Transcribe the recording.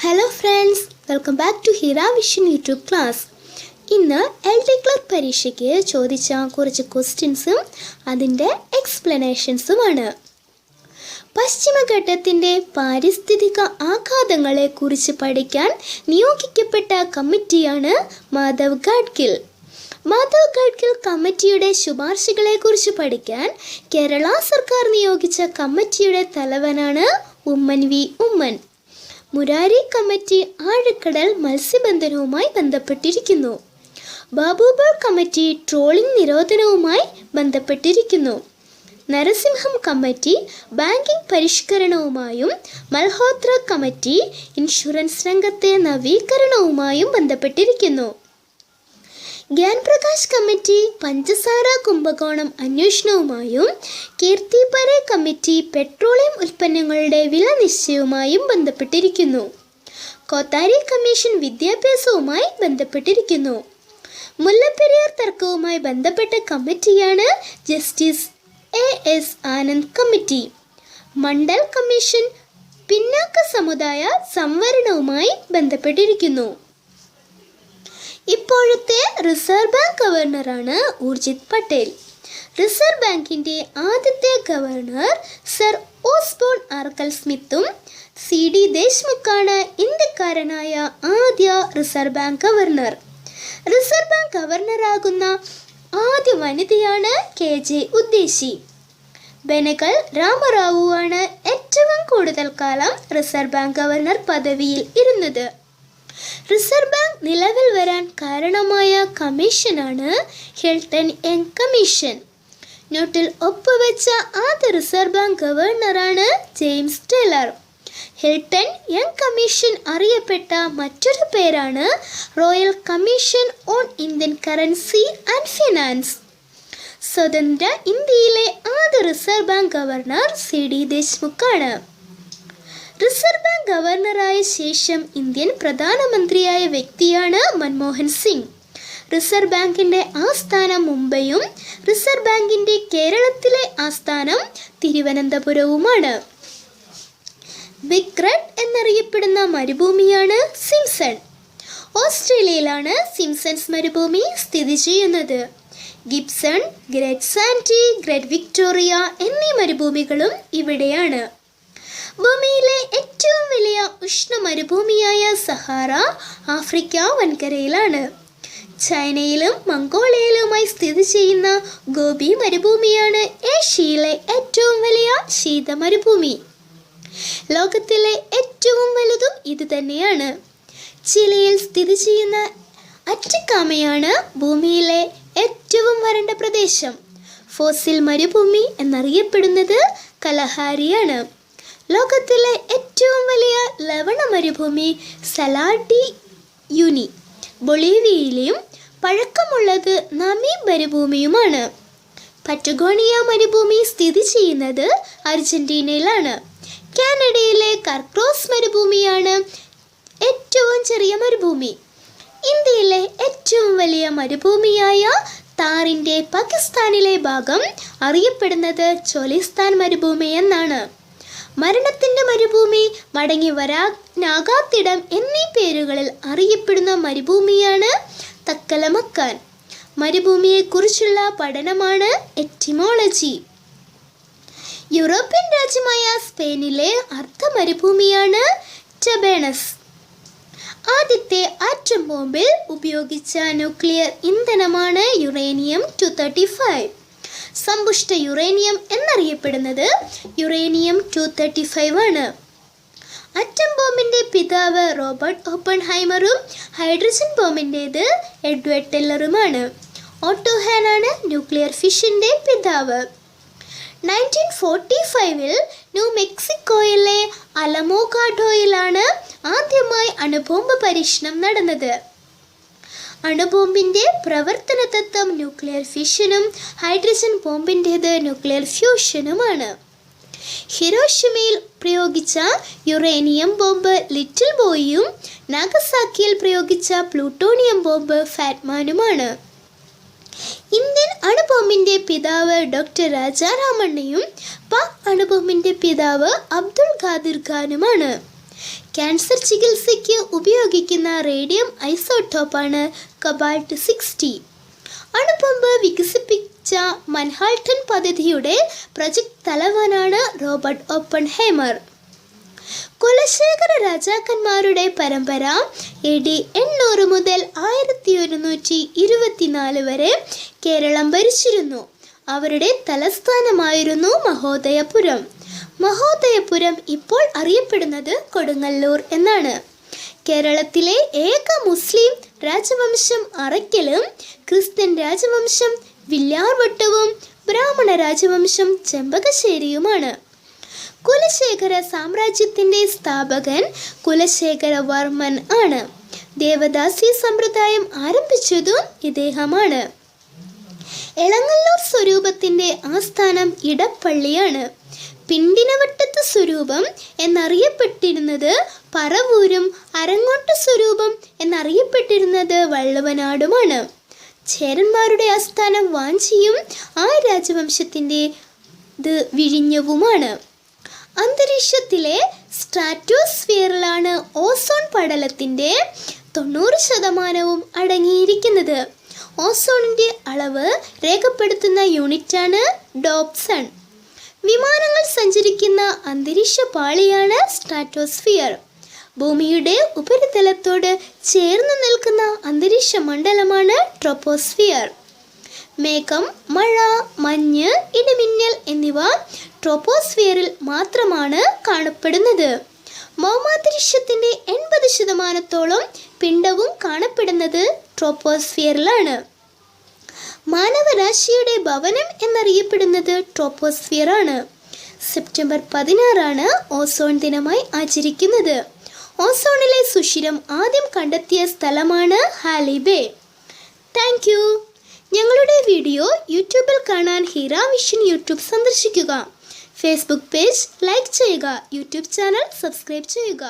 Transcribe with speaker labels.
Speaker 1: Hello friends welcome back to Hira vision YouTube class ഇന്ന് L D clerk പരീക്ഷയ്ക്ക് ചോദിച്ച കുറച്ച് ക്വസ്റ്റ്യൻസും അതിന്റെ എക്സ്പ്ലനേഷൻസുമാണ് പശ്ചിമഘട്ടത്തിന്റെ പാരിസ്ഥിതിക ആഘാതങ്ങളെക്കുറിച്ച് പഠിക്കാൻ നിയോഗിക്കപ്പെട്ട കമ്മിറ്റിയാണ് മാധവ് ഗാഡ്ഗിൽ. മാധവ് ഗാഡ്ഗിൽ കമ്മിറ്റിയുടെ ശുപാർശകളെക്കുറിച്ച് പഠിക്കാൻ കേരള സർക്കാർ നിയോഗിച്ച കമ്മിറ്റിയുടെ തലവനാണ് ഉമ്മൻ വി ഉമ്മൻ. മുരാരി കമ്മിറ്റി ആഴക്കടൽ മത്സ്യബന്ധനവുമായി ബന്ധപ്പെട്ടിരിക്കുന്നു. ബാബുബർ കമ്മിറ്റി ട്രോളിംഗ് നിരോധനവുമായി ബന്ധപ്പെട്ടിരിക്കുന്നു. നരസിംഹം കമ്മിറ്റി ബാങ്കിംഗ് പരിഷ്കരണവുമായും മൽഹോത്ര കമ്മിറ്റി ഇൻഷുറൻസ് രംഗത്തെ നവീകരണവുമായും ബന്ധപ്പെട്ടിരിക്കുന്നു. ഗ്യാൻപ്രകാശ് കമ്മിറ്റി പഞ്ചസാര കുംഭകോണം അന്വേഷണവുമായും കീർത്തിപര കമ്മിറ്റി പെട്രോളിയം ഉൽപ്പന്നങ്ങളുടെ വില നിശ്ചയവുമായും ബന്ധപ്പെട്ടിരിക്കുന്നു. കോത്താരി കമ്മീഷൻ വിദ്യാഭ്യാസവുമായി ബന്ധപ്പെട്ടിരിക്കുന്നു. മുല്ലപ്പെരിയാർ തർക്കവുമായി ബന്ധപ്പെട്ട കമ്മിറ്റിയാണ് justice A S Anand committee. Mandal commission പിന്നാക്ക സമുദായ സംവരണവുമായി ബന്ധപ്പെട്ടിരിക്കുന്നു. ഇപ്പോഴത്തെ റിസർവ് ബാങ്ക് ഗവർണറാണ് ഊർജിത് പട്ടേൽ. റിസർവ് ബാങ്കിന്റെ ആദ്യത്തെ ഗവർണർ സർ ഓസ്ബോൺ ആർക്കൽ സ്മിത്തും സി ഡി ദേശ്മുഖാണ് ഇന്ത്യക്കാരനായ ആദ്യ reserve bank governor. Reserve bank ഗവർണറാകുന്ന ആദ്യ വനിതയാണ് കെ ജെ ഉദ്ദേശി രാമറാവു ആണ് ഏറ്റവും കൂടുതൽ കാലം റിസർവ് ബാങ്ക് ഗവർണർ പദവിയിൽ ഇരുന്നത്. റിസർവ് ബാങ്ക് നിലവിൽ വരാൻ കാരണമായ കമ്മീഷനാണ് ഹിൽട്ടൺ യങ് കമ്മീഷൻ നോട്ടിൽ ഒപ്പുവെച്ച ആദ്യ reserve bank ഗവർണറാണ് James Taylor Hilton Young commission അറിയപ്പെട്ട മറ്റൊരു പേരാണ് royal commission on Indian currency and finance സ്വതന്ത്ര ഇന്ത്യയിലെ ആദ്യ reserve bank governor C D ദേശ്മുഖാണ് reserve bank ഗവർണറായ ശേഷം ഇന്ത്യൻ പ്രധാനമന്ത്രിയായ വ്യക്തിയാണ് മൻമോഹൻ സിംഗ്. റിസർവ് ബാങ്കിന്റെ ആസ്ഥാനം മുംബൈയും റിസർവ് ബാങ്കിന്റെ കേരളത്തിലെ ആസ്ഥാനം തിരുവനന്തപുരവുമാണ്. റെഡ് എന്നറിയപ്പെടുന്ന മരുഭൂമിയാണ് സിംസൺ. ഓസ്ട്രേലിയയിലാണ് സിംസൺസ് മരുഭൂമി സ്ഥിതി ചെയ്യുന്നത്. Gibson Great Sandy Great Victoria എന്നീ മരുഭൂമികളും ഇവിടെയാണ്. ഭൂമിയിലെ മരുഭൂമിയായ സഹാറ ആഫ്രിക്ക വൻകരയിലാണ്. ചൈനയിലും മംഗോളിയയിലുമായി സ്ഥിതി ചെയ്യുന്ന ഗോപി മരുഭൂമിയാണ് ഏഷ്യയിലെ ഏറ്റവും വലിയ ശീത മരുഭൂമി. ലോകത്തിലെ ഏറ്റവും വലുതും ഇത് തന്നെയാണ്. ചിലിയിൽ സ്ഥിതി ചെയ്യുന്ന അറ്റക്കാമയാണ് ഭൂമിയിലെ ഏറ്റവും വരണ്ട പ്രദേശം. ഫോസിൽ മരുഭൂമി എന്നറിയപ്പെടുന്നത് കലഹാരിയാണ്. ലോകത്തിലെ ഏറ്റവും വലിയ ലവണ മരുഭൂമി സലാഡി യുനി. ബൊളീവിയയിലെയും പഴക്കമുള്ളത് നമീ മരുഭൂമിയുമാണ്. പറ്റഗോണിയ മരുഭൂമി സ്ഥിതി ചെയ്യുന്നത് അർജന്റീനയിലാണ്. കാനഡയിലെ കർക്രോസ് മരുഭൂമിയാണ് ഏറ്റവും ചെറിയ മരുഭൂമി. ഇന്ത്യയിലെ ഏറ്റവും വലിയ മരുഭൂമിയായ താറിന്റെ പാകിസ്ഥാനിലെ ഭാഗം അറിയപ്പെടുന്നത് ചോലിസ്ഥാൻ മരുഭൂമി എന്നാണ്. മരണത്തിന്റെ മരുഭൂമി മടങ്ങി വരാനാകാത്തിടം എന്നീ പേരുകളിൽ അറിയപ്പെടുന്ന മരുഭൂമിയാണ് തക്കലമക്കാൻ. മരുഭൂമിയെക്കുറിച്ചുള്ള പഠനമാണ് എറ്റിമോളജി. യൂറോപ്യൻ രാജ്യമായ സ്പെയിനിലെ അർദ്ധ മരുഭൂമിയാണ് ടബേണസ്. ആദ്യത്തെ ആറ്റം ബോംബിൽ ഉപയോഗിച്ച ന്യൂക്ലിയർ ഇന്ധനമാണ് യുറേനിയം ടു തേർട്ടി ഫൈവ്. സമ്പുഷ്ട യുറേനിയം എന്നറിയപ്പെടുന്നത് യുറേനിയം ടു തേർട്ടി ഫൈവ് ആണ്. അറ്റം ബോംബിന്റെ പിതാവ് റോബർട്ട് ഓപ്പൺഹൈമറും ഹൈഡ്രജൻ ബോംബിന്റേത് എഡ്വേർഡ് ടെല്ലറുമാണ്. ഓട്ടോഹാനാണ് ന്യൂക്ലിയർ ഫിഷിന്റെ പിതാവ്. നയന്റീൻ ഫോർട്ടി ഫൈവിൽ ന്യൂ മെക്സിക്കോയിലെ അലമോകാഡോയിലാണ് ആദ്യമായി അണുബോംബ് പരീക്ഷണം നടന്നത്. അണുബോംബിന്റെ പ്രവർത്തന തത്വം ന്യൂക്ലിയർ ഫിഷനും ഹൈഡ്രജൻ ബോംബിന്റേത് ന്യൂക്ലിയർ ഫ്യൂഷനുമാണ് ഹിരോഷിമയിൽ പ്രയോഗിച്ച യുറേനിയം ബോംബ് ലിറ്റിൽ ബോയിയും നാഗസാക്കിയിൽ പ്രയോഗിച്ച പ്ലൂട്ടോണിയം ബോംബ് ഫാറ്റ്മാനുമാണ്. ഇന്ത്യൻ അണുബോംബിന്റെ പിതാവ് ഡോക്ടർ രാജാറാമണ്ണയും പാക് അണുബോംബിന്റെ പിതാവ് അബ്ദുൾ ഖാദിർ ഖാനുമാണ്. ക്യാൻസർ ചികിത്സയ്ക്ക് ഉപയോഗിക്കുന്ന റേഡിയം ഐസോട്ടോപ്പാണ് കബാൾട്ട് സിക്സ്റ്റി. അണുപമ്പ് വികസിപ്പിച്ച മൻഹാൾട്ടൺ പദ്ധതിയുടെ പ്രൊജക്ട് തലവനാണ് റോബർട്ട് ഓപ്പൺ ഹേമർ കുലശേഖര രാജാക്കന്മാരുടെ പരമ്പര എ ഡി എണ്ണൂറ് മുതൽ ആയിരത്തി ഒരുന്നൂറ്റി ഇരുപത്തിനാല് വരെ കേരളം ഭരിച്ചിരുന്നു. അവരുടെ തലസ്ഥാനമായിരുന്നു മഹോദയപുരം. മഹോദയപുരം ഇപ്പോൾ അറിയപ്പെടുന്നത് കൊടുങ്ങല്ലൂർ എന്നാണ്. കേരളത്തിലെ ഏക മുസ്ലിം രാജവംശം അറയ്ക്കലും ക്രിസ്ത്യൻ രാജവംശം വില്ലാർവട്ടവും ബ്രാഹ്മണ രാജവംശം ചെമ്പകശ്ശേരിയുമാണ്. കുലശേഖര സാമ്രാജ്യത്തിന്റെ സ്ഥാപകൻ കുലശേഖര വർമ്മൻ ആണ്. ദേവദാസി സമ്പ്രദായം ആരംഭിച്ചതും ഇദ്ദേഹമാണ്. എളങ്ങല്ലൂർ സ്വരൂപത്തിന്റെ ആസ്ഥാനം ഇടപ്പള്ളിയാണ്. പിണ്ടിനവട്ടത്ത് സ്വരൂപം എന്നറിയപ്പെട്ടിരുന്നത് പറവൂരും അരങ്ങോട്ട് സ്വരൂപം എന്നറിയപ്പെട്ടിരുന്നത് വള്ളുവനാടുമാണ്. ചേരന്മാരുടെ ആസ്ഥാനം വാഞ്ചിയും ആ രാജവംശത്തിന്റെ ഇത് വിഴിഞ്ഞവുമാണ്. അന്തരീക്ഷത്തിലെ സ്ട്രാറ്റോസ്ഫിയറിലാണ് ഓസോൺ പടലത്തിന്റെ തൊണ്ണൂറ് ശതമാനവും അടങ്ങിയിരിക്കുന്നത്. ഓസോണിന്റെ അളവ് രേഖപ്പെടുത്തുന്ന യൂണിറ്റാണ് ഡോപ്സൺ. വിമാനങ്ങൾ സഞ്ചരിക്കുന്ന അന്തരീക്ഷ പാളിയാണ് സ്ട്രാറ്റോസ്ഫിയർ. ഭൂമിയുടെ ഉപരിതലത്തോട് ചേർന്ന് നിൽക്കുന്ന അന്തരീക്ഷ മണ്ഡലമാണ് ട്രോപ്പോസ്ഫിയർ. മേഘം മഴ മഞ്ഞ് ഇടിമിന്നൽ എന്നിവ ട്രോപ്പോസ്ഫിയറിൽ മാത്രമാണ് കാണപ്പെടുന്നത്. ഭൗമാന്തരീക്ഷത്തിന്റെ എൺപത് ശതമാനത്തോളം പിണ്ടവും കാണപ്പെടുന്നത് ട്രോപ്പോസ്ഫിയറിലാണ്. മാനവരാശിയുടെ ഭവനം എന്നറിയപ്പെടുന്നത് ട്രോപ്പോസ്ഫിയർ ആണ് സെപ്റ്റംബർ പതിനാറാണ് ഓസോൺ ദിനമായി ആചരിക്കുന്നത്. ഓസോണിലെ സുഷിരം ആദ്യം കണ്ടെത്തിയ സ്ഥലമാണ് ഹാലിബേ. Thank you. ഞങ്ങളുടെ വീഡിയോ യൂട്യൂബിൽ കാണാൻ ഹീറ വിഷൻ യൂട്യൂബ് സന്ദർശിക്കുക. ഫേസ്ബുക്ക് പേജ് ലൈക്ക് ചെയ്യുക യൂട്യൂബ് ചാനൽ സബ്സ്ക്രൈബ് ചെയ്യുക